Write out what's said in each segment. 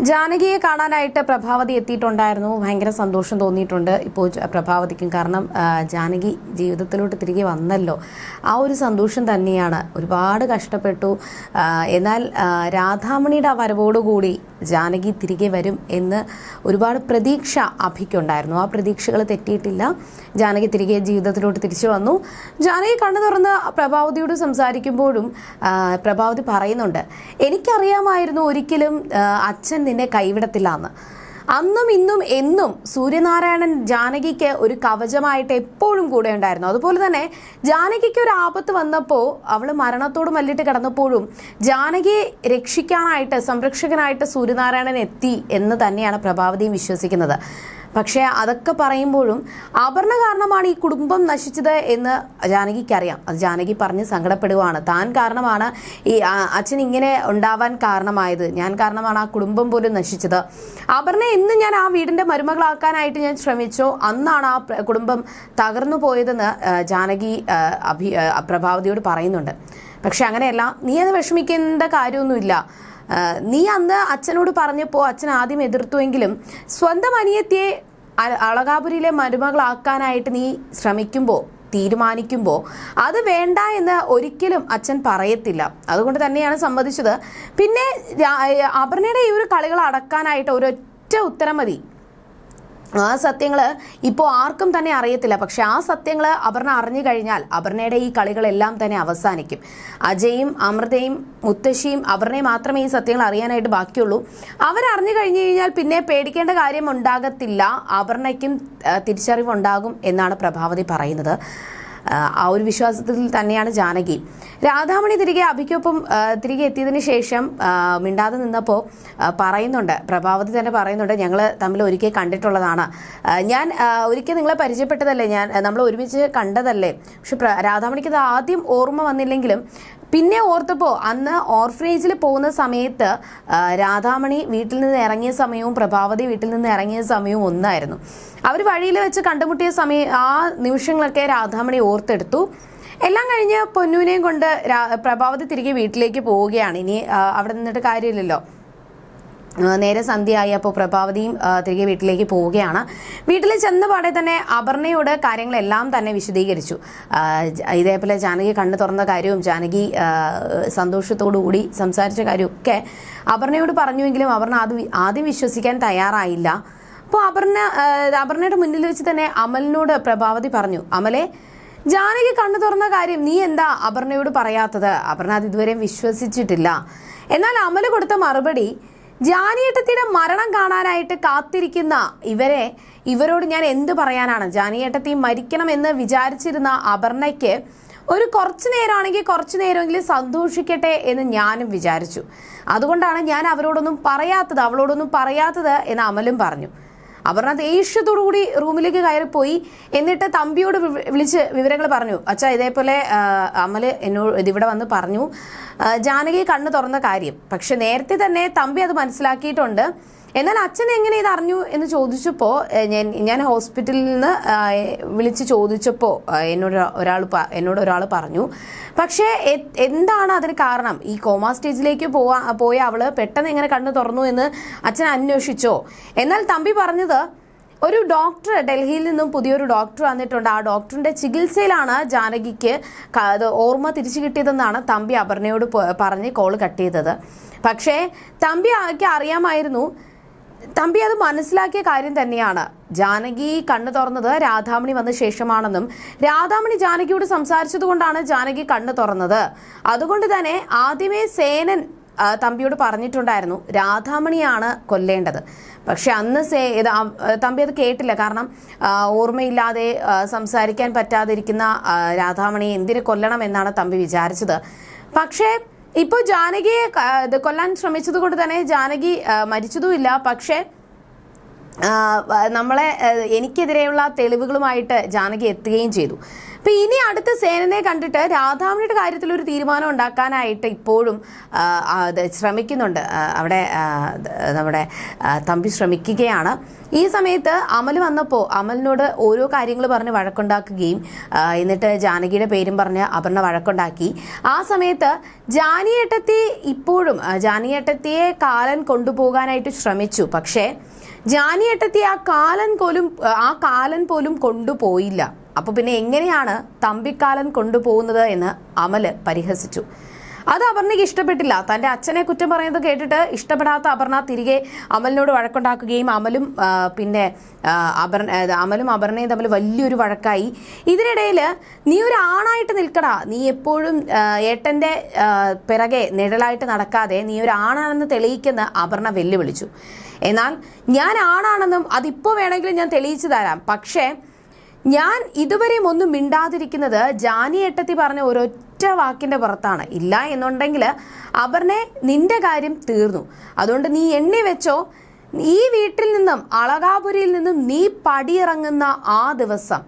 ജാനകിയെ കാണാനായിട്ട് പ്രഭാവതി എത്തിയിട്ടുണ്ടായിരുന്നു. ഭയങ്കര സന്തോഷം തോന്നിയിട്ടുണ്ട്. ഇപ്പോൾ പ്രഭാവതിക്കും കാരണം ജാനകി ജീവിതത്തിലോട്ട് തിരികെ വന്നല്ലോ. ആ ഒരു സന്തോഷം തന്നെയാണ്. ഒരുപാട് കഷ്ടപ്പെട്ടു. എന്നാൽ രാധാമണിയുടെ ആ വരവോടുകൂടി ജാനകി തിരികെ വരും എന്ന് ഒരുപാട് പ്രതീക്ഷ അഭിക്കുണ്ടായിരുന്നു. ആ പ്രതീക്ഷകൾ തെറ്റിയിട്ടില്ല. ജാനകി തിരികെ ജീവിതത്തിലോട്ട് തിരിച്ചു വന്നു. ജാനകി കണ്ണു തുറന്ന് പ്രഭാവതിയോട് സംസാരിക്കുമ്പോഴും പ്രഭാവതി പറയുന്നുണ്ട് എനിക്കറിയാമായിരുന്നു ഒരിക്കലും അച്ഛൻ നിന്നെ കൈവിടത്തില്ല എന്ന് അന്നും ഇന്നും എന്നും സൂര്യനാരായണൻ ജാനകിക്ക് ഒരു കവചമായിട്ട് എപ്പോഴും കൂടെ ഉണ്ടായിരുന്നു. അതുപോലെ തന്നെ ജാനകിക്ക് ഒരു ആപത്ത് വന്നപ്പോൾ അവൾ മരണത്തോട് മല്ലിട്ട് കിടന്നപ്പോഴും ജാനകിയെ രക്ഷിക്കാനായിട്ട് സംരക്ഷകനായിട്ട് സൂര്യനാരായണൻ എത്തി എന്ന് തന്നെയാണ് പ്രഭാവതിയും വിശ്വസിക്കുന്നത്. പക്ഷേ അതൊക്കെ പറയുമ്പോഴും അപർണ കാരണമാണ് ഈ കുടുംബം നശിച്ചത് എന്ന് ജാനകിക്ക് അറിയാം അത് ജാനകി പറഞ്ഞ് സങ്കടപ്പെടുവാണ്. താൻ കാരണമാണ് ഈ അച്ഛൻ ഇങ്ങനെ ഉണ്ടാവാൻ കാരണമായത്. ഞാൻ കാരണമാണ് ആ കുടുംബം പോലും നശിച്ചത്. അപർണ എന്ന് ഞാൻ ആ വീടിന്റെ മരുമകളാക്കാനായിട്ട് ഞാൻ ശ്രമിച്ചോ. അന്നാണ് ആ കുടുംബം തകർന്നു പോയതെന്ന് ജാനകി അഭി പ്രഭാവതിയോട് പറയുന്നുണ്ട്. പക്ഷെ അങ്ങനെയല്ല നീ അത് വിഷമിക്കേണ്ട കാര്യമൊന്നുമില്ല. നീ അന്ന് അച്ഛനോട് പറഞ്ഞപ്പോൾ അച്ഛൻ ആദ്യം എതിർത്തുവെങ്കിലും സ്വന്തം അനിയത്തിയെ അളകാപുരിയിലെ മരുമകളാക്കാനായിട്ട് നീ ശ്രമിക്കുമ്പോൾ തീരുമാനിക്കുമ്പോൾ അത് വേണ്ട എന്ന് ഒരിക്കലും അച്ഛൻ പറയത്തില്ല. അതുകൊണ്ട് തന്നെയാണ് സമ്മതിച്ചത്. പിന്നെ അപർണയുടെ ഈ ഒരു കളികൾ അടക്കാനായിട്ട് ഒരൊറ്റ ഉത്തരം മതി. ആ സത്യങ്ങൾ ഇപ്പോൾ ആർക്കും തന്നെ അറിയത്തില്ല. പക്ഷെ ആ സത്യങ്ങൾ അപർണ അറിഞ്ഞു കഴിഞ്ഞാൽ അപർണയുടെ ഈ കളികളെല്ലാം തന്നെ അവസാനിക്കും. അജയും അമൃതയും മുത്തശ്ശിയും അപർണയും മാത്രമേ ഈ സത്യങ്ങൾ അറിയാനായിട്ട് ബാക്കിയുള്ളൂ. അവരറിഞ്ഞു കഴിഞ്ഞു കഴിഞ്ഞാൽ പിന്നെ പേടിക്കേണ്ട കാര്യം ഉണ്ടാകത്തില്ല. അപർണയ്ക്കും തിരിച്ചറിവുണ്ടാകും എന്നാണ് പ്രഭാവതി പറയുന്നത്. ആ, ഒരു വിശ്വാസത്തിൽ തന്നെയാണ് ജാനകി. രാധാമണി തിരികെ അഭിക്കൊപ്പം തിരികെ എത്തിയതിന് ശേഷം മിണ്ടാതെ നിന്നപ്പോൾ പറയുന്നുണ്ട്. പ്രഭാവതി തന്നെ പറയുന്നുണ്ട് ഞങ്ങൾ തമ്മിൽ ഒരിക്കൽ കണ്ടിട്ടുള്ളതാണ്. ഞാൻ ഒരിക്കൽ നിങ്ങളെ പരിചയപ്പെട്ടതല്ലേ ഞാൻ? നമ്മൾ ഒരുമിച്ച് കണ്ടതല്ലേ? പക്ഷെ രാധാമണിക്ക് ആദ്യം ഓർമ്മ വന്നില്ലെങ്കിലും പിന്നെ ഓർത്തപ്പോൾ അന്ന് ഓർഫനേജിൽ പോകുന്ന സമയത്ത് രാധാമണി വീട്ടിൽ നിന്ന് ഇറങ്ങിയ സമയവും പ്രഭാവതി വീട്ടിൽ നിന്ന് ഇറങ്ങിയ സമയവും ഒന്നായിരുന്നു. അവർ വഴിയിൽ വെച്ച് കണ്ടുമുട്ടിയ സമയം ആ നിമിഷങ്ങളൊക്കെ രാധാമണി ഓർത്തെടുത്തു. എല്ലാം കഴിഞ്ഞ് പൊന്നുവിനെയും കൊണ്ട് പ്രഭാവതി തിരികെ വീട്ടിലേക്ക് പോവുകയാണ്. ഇനി അവിടെ നിന്നിട്ട് കാര്യമില്ലല്ലോ. നേരെ സന്ധ്യയായി. അപ്പോൾ പ്രഭാവതിയും തിരികെ വീട്ടിലേക്ക് പോവുകയാണ്. വീട്ടിൽ ചെന്ന പാടെ തന്നെ അപർണയോട് കാര്യങ്ങളെല്ലാം തന്നെ വിശദീകരിച്ചു. ഇതേപോലെ ജാനകി കണ്ണു തുറന്ന കാര്യവും ജാനകി കൂടി സംസാരിച്ച കാര്യമൊക്കെ അപർണയോട് പറഞ്ഞുവെങ്കിലും അപർണ അത് ആദ്യം വിശ്വസിക്കാൻ തയ്യാറായില്ല. അപ്പോൾ അപർണ അപർണയുടെ മുന്നിൽ വെച്ച് തന്നെ അമലിനോട് പ്രഭാവതി പറഞ്ഞു അമലെ ജാനകി കണ്ണു തുറന്ന കാര്യം നീ എന്താ അപർണയോട് പറയാത്തത്? അപർണ അത് ഇതുവരെയും വിശ്വസിച്ചിട്ടില്ല. എന്നാൽ അമൽ കൊടുത്ത മറുപടി ജാനിയേട്ടത്തിയുടെ മരണം കാണാനായിട്ട് കാത്തിരിക്കുന്ന ഇവരെ ഇവരോട് ഞാൻ എന്ത് പറയാനാണ്? ജാനിയേട്ടത്തി മരിക്കണമെന്ന് വിചാരിച്ചിരുന്ന അപർണയ്ക്ക് ഒരു കുറച്ചു നേരമാണെങ്കിൽ കുറച്ചു നേരമെങ്കിലും സന്തോഷിക്കട്ടെ എന്ന് ഞാനും വിചാരിച്ചു. അതുകൊണ്ടാണ് ഞാൻ അവരോടൊന്നും പറയാത്തത് അവളോടൊന്നും പറയാത്തത് എന്ന് അമലും പറഞ്ഞു. അപർണ ദേഷ്യത്തോടു കൂടി റൂമിലേക്ക് കയറിപ്പോയി. എന്നിട്ട് തമ്പിയോട് വിളിച്ച് വിവരങ്ങൾ പറഞ്ഞു. അച്ഛാ ഇതേപോലെ അമൽ എന്നോട് ഇതിവിടെ വന്ന് പറഞ്ഞു. ജാനകി കണ്ണ് തുറന്ന കാര്യം. പക്ഷെ നേരത്തെ തന്നെ തമ്പി അത് മനസ്സിലാക്കിയിട്ടുണ്ട്. എന്നാൽ അച്ഛൻ എങ്ങനെ ഇത് അറിഞ്ഞു എന്ന് ചോദിച്ചപ്പോൾ ഞാൻ ഞാൻ ഹോസ്പിറ്റലിൽ നിന്ന് വിളിച്ച് ചോദിച്ചപ്പോൾ എന്നോട് ഒരാൾ എന്നോട് ഒരാൾ പറഞ്ഞു. പക്ഷേ എന്താണ് അതിന് കാരണം? ഈ കോമ സ്റ്റേജിലേക്ക് പോവാ പോയ അവൾ പെട്ടെന്ന് എങ്ങനെ കണ്ണു തുറന്നു എന്ന് അച്ഛൻ അന്വേഷിച്ചോ? എന്നാൽ തമ്പി പറഞ്ഞത് ഒരു ഡോക്ടർ ഡൽഹിയിൽ നിന്നും പുതിയൊരു ഡോക്ടർ വന്നിട്ടുണ്ട്. ആ ഡോക്ടറിന്റെ ചികിത്സയിലാണ് ജാനകിക്ക് ഓർമ്മ തിരിച്ചു കിട്ടിയതെന്നാണ് തമ്പി അപർണയോട് പറഞ്ഞ് കോൾ കട്ട് ചെയ്തത്. പക്ഷേ തമ്പി ആക്കി അറിയാമായിരുന്നു തമ്പി അത് മനസ്സിലാക്കിയ കാര്യം തന്നെയാണ്. ജാനകി കണ്ണു തുറന്നത് രാധാമണി വന്ന ശേഷമാണെന്നും രാധാമണി ജാനകിയോട് സംസാരിച്ചത് കൊണ്ടാണ് ജാനകി കണ്ണു തുറന്നത്. അതുകൊണ്ട് തന്നെ ആദ്യമേ സേനൻ തമ്പിയോട് പറഞ്ഞിട്ടുണ്ടായിരുന്നു രാധാമണിയാണ് കൊല്ലേണ്ടത്. പക്ഷെ അന്ന് സേ തമ്പി അത് കേട്ടില്ല. കാരണം ഓർമ്മയില്ലാതെ സംസാരിക്കാൻ പറ്റാതിരിക്കുന്ന രാധാമണി എന്തിനു കൊല്ലണം എന്നാണ് തമ്പി വിചാരിച്ചത്. പക്ഷേ ഇപ്പോൾ ജാനകിയെ കൊല്ലാൻ ശ്രമിച്ചത് കൊണ്ട് തന്നെ ജാനകി മരിച്ചതുമില്ല. പക്ഷേ നമ്മളെ എനിക്കെതിരെയുള്ള തെളിവുകളുമായിട്ട് ജാനകി എത്തുകയും ചെയ്തു. അപ്പൊ ഇനി അടുത്ത സേനനെ കണ്ടിട്ട് രാധാമണിയുടെ കാര്യത്തിൽ ഒരു തീരുമാനം ഉണ്ടാക്കാനായിട്ട് ഇപ്പോഴും ശ്രമിക്കുന്നുണ്ട്. അവിടെ നമ്മുടെ തമ്പി ശ്രമിക്കുകയാണ്. ഈ സമയത്ത് അമൽ വന്നപ്പോൾ അമലിനോട് ഓരോ കാര്യങ്ങൾ പറഞ്ഞ് വഴക്കുണ്ടാക്കുകയും എന്നിട്ട് ജാനകിയുടെ പേരും പറഞ്ഞ് അപർണ വഴക്കുണ്ടാക്കി. ആ സമയത്ത് ജാനിയേട്ടത്തി ഇപ്പോഴും ജാനിയേട്ടത്തിയെ കാലൻ കൊണ്ടുപോകാനായിട്ട് ശ്രമിച്ചു. പക്ഷേ ജാനിയേട്ടത്തി ആ കാലൻ പോലും ആ കാലൻ പോലും കൊണ്ടുപോയില്ല. അപ്പൊ പിന്നെ എങ്ങനെയാണ് തമ്പിക്കാലൻ കൊണ്ടുപോകുന്നത് എന്ന് അമൽ പരിഹസിച്ചു. അത് അപർണയ്ക്ക് ഇഷ്ടപ്പെട്ടില്ല. തന്റെ അച്ഛനെ കുറ്റം പറയുന്നത് കേട്ടിട്ട് ഇഷ്ടപ്പെടാത്ത അപർണ തിരികെ അമലിനോട് വഴക്കുണ്ടാക്കുകയും അമലും പിന്നെ അപർ അമലും അപർണയും തമ്മിൽ വലിയൊരു വഴക്കായി. ഇതിനിടയിൽ നീ ഒരു ആണായിട്ട് നിൽക്കടാ. നീ എപ്പോഴും ഏട്ടന്റെ പിറകെ നിഴലായിട്ട് നടക്കാതെ നീ ഒരു ആണാണെന്ന് തെളിയിക്കുന്ന അപർണ വെല്ലുവിളിച്ചു. എന്നാൽ ഞാൻ ആണാണെന്നും അതിപ്പോൾ വേണമെങ്കിലും ഞാൻ തെളിയിച്ചു തരാം. പക്ഷേ ഞാൻ ഇതുവരെയും ഒന്നും മിണ്ടാതിരിക്കുന്നത് ജാനി എട്ടത്തി പറഞ്ഞ ഒരൊറ്റ വാക്കിന്റെ പുറത്താണ്. ഇല്ല എന്നുണ്ടെങ്കിൽ അപർണെ നിന്റെ കാര്യം തീർന്നു. അതുകൊണ്ട് നീ എണ്ണി വെച്ചോ. ഈ വീട്ടിൽ നിന്നും അളകാപുരിയിൽ നിന്നും നീ പടിയിറങ്ങുന്ന ആ ദിവസം.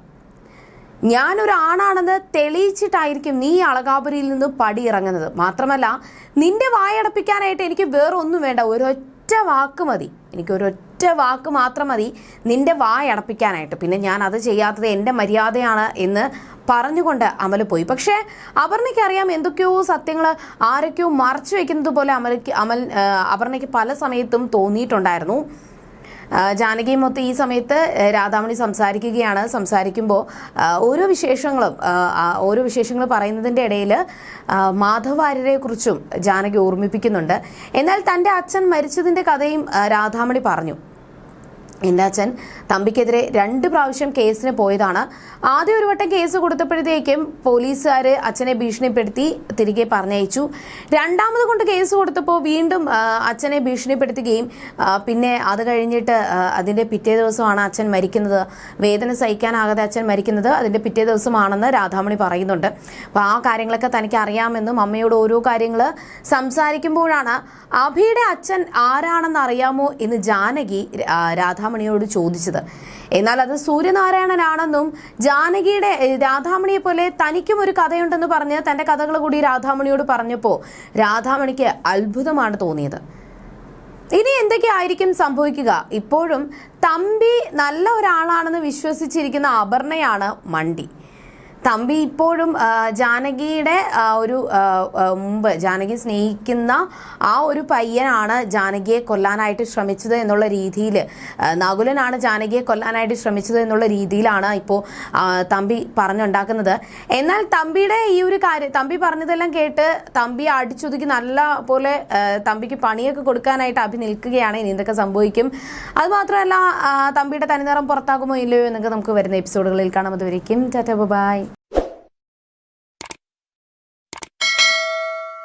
ഞാനൊരു ആണാണെന്ന് തെളിയിച്ചിട്ടായിരിക്കും നീ അളകാപുരിയിൽ നിന്ന് പടിയിറങ്ങുന്നത്. മാത്രമല്ല നിന്റെ വായടപ്പിക്കാനായിട്ട് എനിക്ക് വേറെ ഒന്നും വേണ്ട. ഒരൊറ്റ വാക്ക് മതി. എനിക്ക് ഒരൊറ്റ വാക്ക് മാത്രം മതി. നിന്റെ വായടപ്പിക്കാനായിട്ട് പിന്നെ ഞാൻ അത് ചെയ്യാത്തത് എന്റെ മര്യാദയാണ് എന്ന് പറഞ്ഞുകൊണ്ട് അമൽ പോയി. പക്ഷേ അപർണയ്ക്ക് അറിയാം എന്തൊക്കെയോ സത്യങ്ങൾ ആരൊക്കെയോ മറച്ചു വെക്കുന്നത് പോലെ അമലയ്ക്ക് അമൽ അപർണയ്ക്ക് പല സമയത്തും തോന്നിയിട്ടുണ്ടായിരുന്നു. ആ, ജാനകിയും മൊത്തം ഈ സമയത്ത് രാധാമണി സംസാരിക്കുകയാണ്. സംസാരിക്കുമ്പോൾ ഓരോ വിശേഷങ്ങളും ഓരോ വിശേഷങ്ങൾ പറയുന്നതിന്റെ ഇടയിൽ മാധവാര്യരെ കുറിച്ചും ജാനകി ഓർമ്മിപ്പിക്കുന്നുണ്ട്. എന്നാൽ തന്റെ അച്ഛൻ മരിച്ചതിന്റെ കഥയും രാധാമണി പറഞ്ഞു. എന്റെ അച്ഛൻ? തമ്പിക്കെതിരെ രണ്ട് പ്രാവശ്യം കേസിന് പോയതാണ്. ആദ്യം ഒരു വട്ടം കേസ് കൊടുത്തപ്പോഴത്തേക്കും പോലീസുകാർ അച്ഛനെ ഭീഷണിപ്പെടുത്തി തിരികെ പറഞ്ഞയച്ചു. രണ്ടാമത് കൊണ്ട് കേസ് കൊടുത്തപ്പോൾ വീണ്ടും അച്ഛനെ ഭീഷണിപ്പെടുത്തുകയും പിന്നെ അത് കഴിഞ്ഞിട്ട് അതിന്റെ പിറ്റേ ദിവസമാണ് അച്ഛൻ മരിക്കുന്നത്. വേദന സഹിക്കാനാകാതെ അച്ഛൻ മരിക്കുന്നത് അതിന്റെ പിറ്റേ ദിവസമാണെന്ന് രാധാമണി പറയുന്നുണ്ട്. അപ്പോൾ ആ കാര്യങ്ങളൊക്കെ തനിക്ക് അറിയാമെന്നും അമ്മയോട് ഓരോ കാര്യങ്ങൾ സംസാരിക്കുമ്പോഴാണ് അഭിയുടെ അച്ഛൻ ആരാണെന്ന് അറിയാമോ എന്ന് ജാനകി ആ, രാധാമണിയോട് ചോദിച്ചത്. എന്നാൽ അത് സൂര്യനാരായണനാണെന്നും ജാനകിയുടെ രാധാമണിയെ പോലെ തനിക്കും ഒരു കഥയുണ്ടെന്ന് പറഞ്ഞ് തന്റെ കഥകൾ കൂടി രാധാമണിയോട് പറഞ്ഞപ്പോൾ രാധാമണിക്ക് അത്ഭുതമാണ് തോന്നിയത്. ഇനി എന്തൊക്കെയായിരിക്കും സംഭവിക്കുക? ഇപ്പോഴും തമ്പി നല്ല ഒരാളാണെന്ന് വിശ്വസിച്ചിരിക്കുന്ന അപർണയാണ് മണ്ടി. തമ്പി ഇപ്പോഴും ജാനകിയുടെ ഒരു മുമ്പ് ജാനകി സ്നേഹിക്കുന്ന ആ ഒരു പയ്യനാണ് ജാനകിയെ കൊല്ലാനായിട്ട് ശ്രമിച്ചത് എന്നുള്ള രീതിയിൽ നകുലനാണ് ജാനകിയെ കൊല്ലാനായിട്ട് ശ്രമിച്ചത് എന്നുള്ള രീതിയിലാണ് ഇപ്പോൾ തമ്പി പറഞ്ഞുണ്ടാക്കുന്നത്. എന്നാൽ തമ്പിയുടെ ഈ ഒരു കാര്യം തമ്പി പറഞ്ഞതെല്ലാം കേട്ട് തമ്പി അടിച്ചൊതുക്കി നല്ല പോലെ തമ്പിക്ക് പണിയൊക്കെ കൊടുക്കാനായിട്ട് അഭി നിൽക്കുകയാണ്. ഇനി എന്തൊക്കെ സംഭവിക്കും? അതുമാത്രമല്ല തമ്പിയുടെ തനിനിറം പുറത്താകുമോ ഇല്ലയോ എന്നൊക്കെ നമുക്ക് വരുന്ന എപ്പിസോഡുകളിൽ കാണാം. അതുവരേക്കും ടാറ്റ ബൈ.